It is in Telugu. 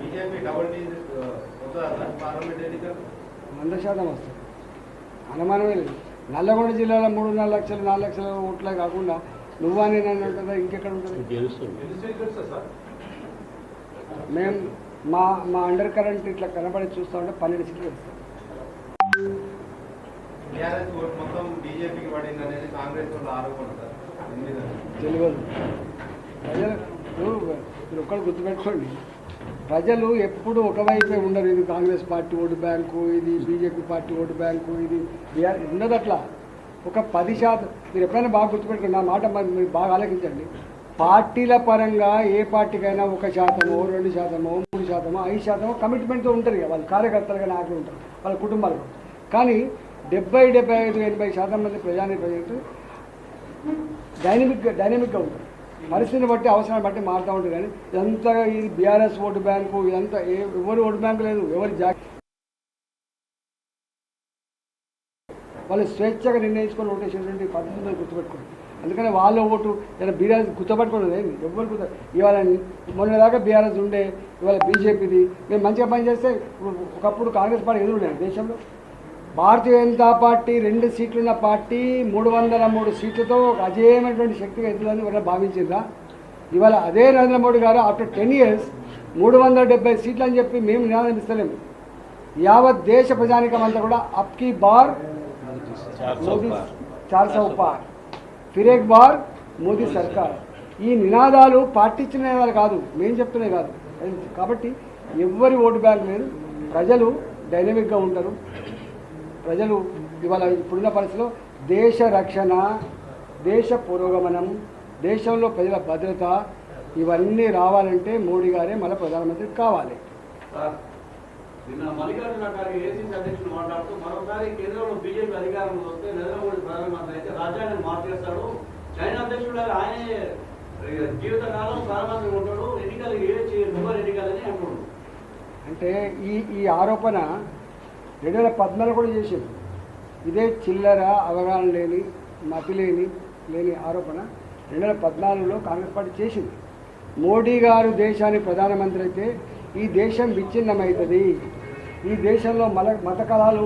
బీజేపీ డబుల్ వంద శాతం వస్తుంది అనుమానమే లేదు. నల్లగొండ జిల్లాలో మూడున్నర లక్షలు నాలుగు లక్షల ఓట్లే కాకుండా నువ్వా నేను అని ఉంటుందా ఇంకెక్కడ ఉంటుంది? మేము మా మా అండర్ కరెంట్ ఇట్లా కనబడి చూస్తూ ఉంటే పన్నెండు సీట్లు వస్తాం తెలియదు. ప్రజలు మీరు ఒక్కరు గుర్తుపెట్టుకోండి. ప్రజలు ఎప్పుడు ఒకవైపే ఉండరు. ఇది కాంగ్రెస్ పార్టీ ఓటు బ్యాంకు ఇది బీజేపీ పార్టీ ఓటు బ్యాంకు ఇది ఉండదు అట్లా. ఒక పది శాతం మీరు ఎప్పుడైనా బాగా గుర్తుపెట్టుకోండి నా మాట మరి మీరు బాగా ఆలోచించండి. పార్టీల పరంగా ఏ పార్టీకైనా ఒక శాతమో రెండు శాతమో మూడు శాతమో ఐదు శాతమో కమిట్మెంట్తో ఉంటారు వాళ్ళ కార్యకర్తలుగా నాయకులు ఉంటారు వాళ్ళ కుటుంబాలు కానీ డెబ్బై డెబ్బై ఐదు ఎనభై శాతం మంది ప్రజాని ప్రజలు డైనమిక్ డైనమిక్గా ఉంటుంది పరిస్థితిని బట్టి అవసరాన్ని బట్టి మారుతూ ఉంటుంది కానీ ఇదంతా ఇది బీఆర్ఎస్ ఓటు బ్యాంకు ఇదంతా ఎవరి ఓటు బ్యాంకు లేదు ఎవరి జా వాళ్ళు స్వేచ్ఛగా నిర్ణయించుకొని ఓటేసినటువంటి పద్ధతి గుర్తుపెట్టుకోండి. అందుకని వాళ్ళ ఓటు ఏదైనా బీఆర్ఎస్ గుర్తుపెట్టుకున్నది ఏంది ఎవరు గుర్తు ఇవాళ మొన్నదాకా బీఆర్ఎస్ ఉండే ఇవాళ బీజేపీది. మేము మంచిగా పనిచేస్తే ఒకప్పుడు కాంగ్రెస్ పార్టీ ఎదురుండే దేశంలో. భారతీయ జనతా పార్టీ రెండు సీట్లున్న పార్టీ మూడు వందల మూడు సీట్లతో ఒక అజేయమైనటువంటి శక్తిగా ఎదుగుదని వాళ్ళ భావించిందా ఇవాళ అదే నరేంద్ర మోడీ గారు ఆఫ్టర్ టెన్ ఇయర్స్ మూడు వందల డెబ్బై సీట్లు అని చెప్పి మేము నినాదం ఇస్తలేము యావత్ దేశ ప్రజానికం అంతా కూడా అప్కి బార్ మోదీ చార్ సౌ పార్. ఫిరేక్ బార్ మోదీ సర్కార్. ఈ నినాదాలు పార్టీ ఇచ్చిన నినాదాలు కాదు మేము చెప్తున్నాయి కాదు. కాబట్టి ఎవ్వరి ఓటు బ్యాంక్ లేదు ప్రజలు డైనమిక్గా ఉంటారు. ప్రజలు ఇవాళ ఇప్పుడున్న పరిస్థితిలో దేశ రక్షణ దేశ పురోగమనం దేశంలో ప్రజల భద్రత ఇవన్నీ రావాలంటే మోడీ గారే మన ప్రధానమంత్రి కావాలి. సార్, నిన్న మల్లికార్జున ఖార్గే ఏసీసీ అధ్యక్షుడు మాట్లాడుతూ మరోసారి కేంద్రంలో బీజేపీ అధికారంలో వస్తే నరేంద్ర మోడీ ప్రధానమంత్రి అయితే రాజ్యాన్ని మార్చేస్తాడు. చైనా అధ్యక్షుడు ఆయనే జీవితకాలం ప్రధానమంత్రి ఉంటాడు. ఎన్నికలు ఏ మొబైల్ ఎన్నికలని అంటున్నాడు అంటే ఈ ఈ ఆరోపణ రెండు వేల పద్నాలుగు కూడా చేసారు ఇదే చిల్లర అవగాహన లేని మతి లేని లేని ఆరోపణ రెండు వేల పద్నాలుగులో కాంగ్రెస్ పార్టీ చేసింది. మోడీ గారు దేశానికి ప్రధానమంత్రి అయితే ఈ దేశం విచ్ఛిన్నమవుతుంది. ఈ దేశంలో మల మత కళాలు